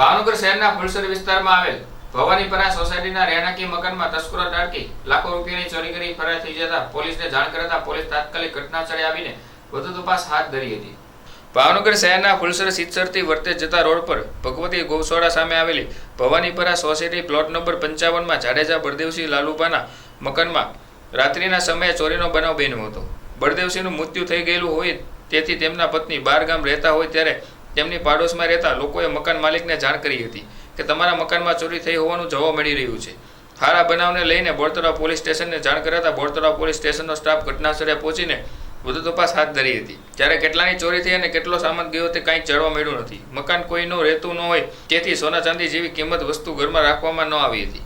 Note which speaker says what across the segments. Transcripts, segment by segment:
Speaker 1: ભાવનગર શહેરના ફુલસર વિસ્તારમાં આવેલ ભવાનીપરા સોસાયટીના રહેણાંકી મકાનમાં તસ્કરો ટાળકી લાખો રૂપિયાની ચોરી કરી ફરાર થઈ જતા પોલીસને જાણ કરતા પોલીસ તાત્કાલિક ઘટના સ્થળે આવીને વધુ તપાસ હાથ ધરી હતી. ભાવનગર શહેરના ફુલસર સિત્સરથી વર્તે જતા રોડ પર ભગવતી ગૌસોડા સામે આવેલી ભવાનીપરા સોસાયટી પ્લોટ નંબર પંચાવનમાં જાડેજા બળદેવસિંહ લાલુબાના મકાનમાં રાત્રિના સમયે ચોરીનો બનાવ બન્યો હતો. બળદેવસિંહનું મૃત્યુ થઈ ગયેલું હોય તેથી તેમના પત્ની બાર ગામ રહેતા હોય ત્યારે તેમની પાડોશમાં રહેતા લોકોએ મકાન માલિકને જાણ કરી હતી કે તમારા મકાનમાં ચોરી થઈ હોવાનું જોવા મળી રહ્યું છે. હારા બનાવને લઈને બોરતળાવ પોલીસ સ્ટેશનને જાણ કરાતા બોરતળાવ પોલીસ સ્ટેશનનો સ્ટાફ ઘટનાસ્થળે પહોંચીને વધુ તપાસ હાથ ધરી હતી. ત્યારે કેટલાની ચોરી થઈ અને કેટલો સામાન ગયો તે કાંઈ ચડવા મળ્યું નથી. મકાન કોઈનું રહેતું ન હોય, તેથી સોના ચાંદી જેવી કિંમત વસ્તુ ઘરમાં રાખવામાં ન આવી હતી.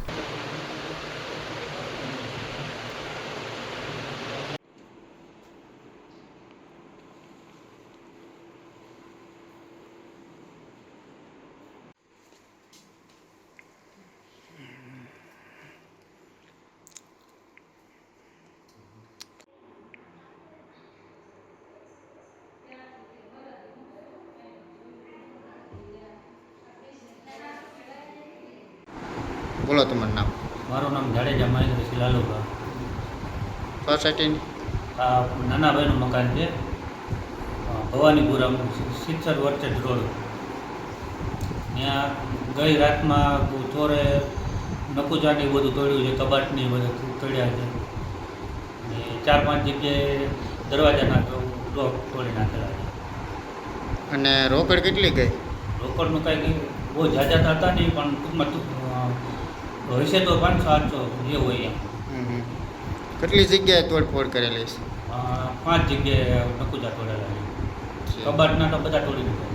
Speaker 2: બોલો તમારું નામ.
Speaker 3: મારું નામ જાડેજા મહેન્દ્રસિંહ લાલુભા.
Speaker 2: સોસાયટી
Speaker 3: આ નાના મકાન છે. અ, ભવાનીપુરમ સિત્સર વર્ચેટ રોડ. ત્યાં ગઈ રાતમાં ચોરે નકુચાટી બધું તોડ્યું છે કબાટની બધું તોડ્યા છે. ને ચાર પાંચ જગ્યાએ દરવાજાના લોક તોડી નાખેલા છે.
Speaker 2: અને રોકડ કેટલી ગઈ?
Speaker 3: રોકડનું કાંઈ બહુ જાજા હતા નહીં પણ ટૂંકમાં હશે તો પણ આઠસો જે હોય એમ.
Speaker 2: કેટલી જગ્યાએ તોડફોડ કરેલી છે
Speaker 3: પાંચ જગ્યાએ નકુજા તોડેલા છે. કબાટના તો બધા તોડી દીધા